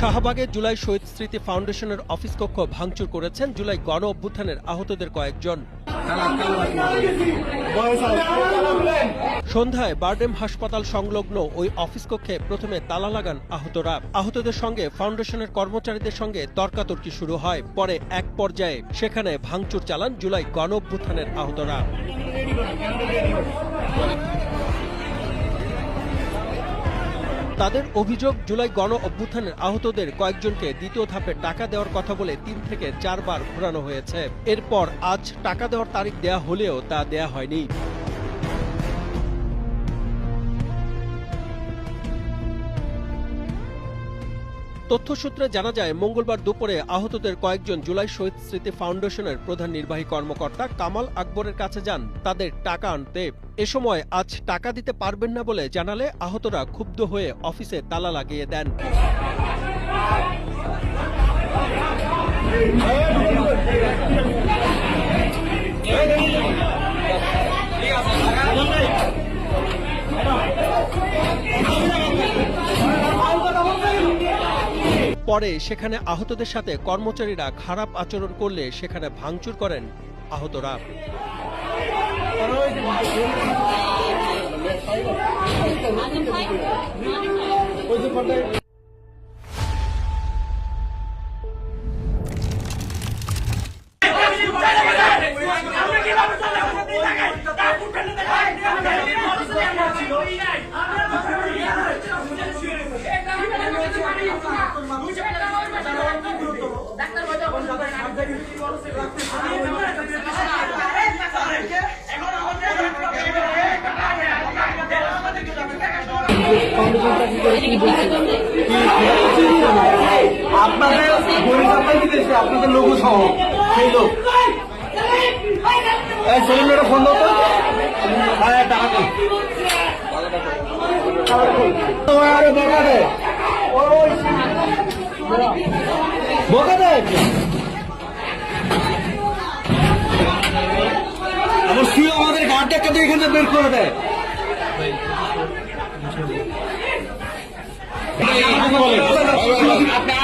শাহবাগে জুলাই শহীদ স্মৃতি ফাউন্ডেশনের অফিস কক্ষ ভাঙচুর করেছেন জুলাই গণ অভ্যুত্থানের আহতদের কয়েকজন। সন্ধ্যায় বারডেম হাসপাতাল সংলগ্ন ওই অফিস কক্ষে প্রথমে তালা লাগান আহতরা। আহতদের সঙ্গে ফাউন্ডেশনের কর্মচারীদের সঙ্গে তর্কাতর্কি শুরু হয়। পরে এক পর্যায়ে সেখানে ভাঙচুর চালান জুলাই গণ অভ্যুত্থানের আহতরা। তাদের অভিযোগ, জুলাই গণ অভ্যুত্থানের আহতদের কয়েকজনকে দ্বিতীয় ধাপে টাকা দেওয়ার কথা বলে তিন থেকে চারবার ঘোরানো হয়েছে। এরপর আজ টাকা দেওয়ার তারিখ দেয়া হলেও তা দেয়া হয়নি। তথ্যসূত্রে জানা যায়, মঙ্গলবার দুপুরে আহতদের কয়েকজন জুলাই শহীদ স্মৃতি ফাউন্ডেশনের প্রধান নির্বাহী কর্মকর্তা কামাল আকবরের কাছে যান। তাদের টাকা আনতে এ সময় আজ টাকা দিতে পারবেন না বলে জানালে আহতরা ক্ষুব্ধ হয়ে অফিসে তালা লাগিয়ে দেন। পরে সেখানে আহতদের সাথে কর্মচারীরা খারাপ আচরণ করলে সেখানে ভাঙচুর করেন আহতরা। আপনাদের দিতেছে আপনাদের লোগো সহ। সেই লোক। এই সেলিব্রেটে ফোন দাও তো। হ্যাঁ টাকা আরে ওই বকা দে আমার সিও আমাদের গার্ডটাকে দিয়ে এখানে বের করে দেয়।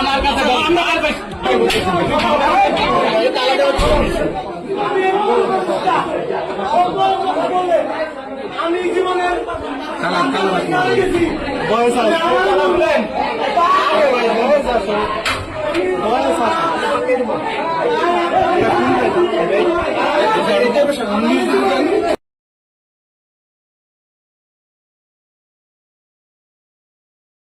আমার কাছে আমি জীবনে বয়স আছে বয়স আছে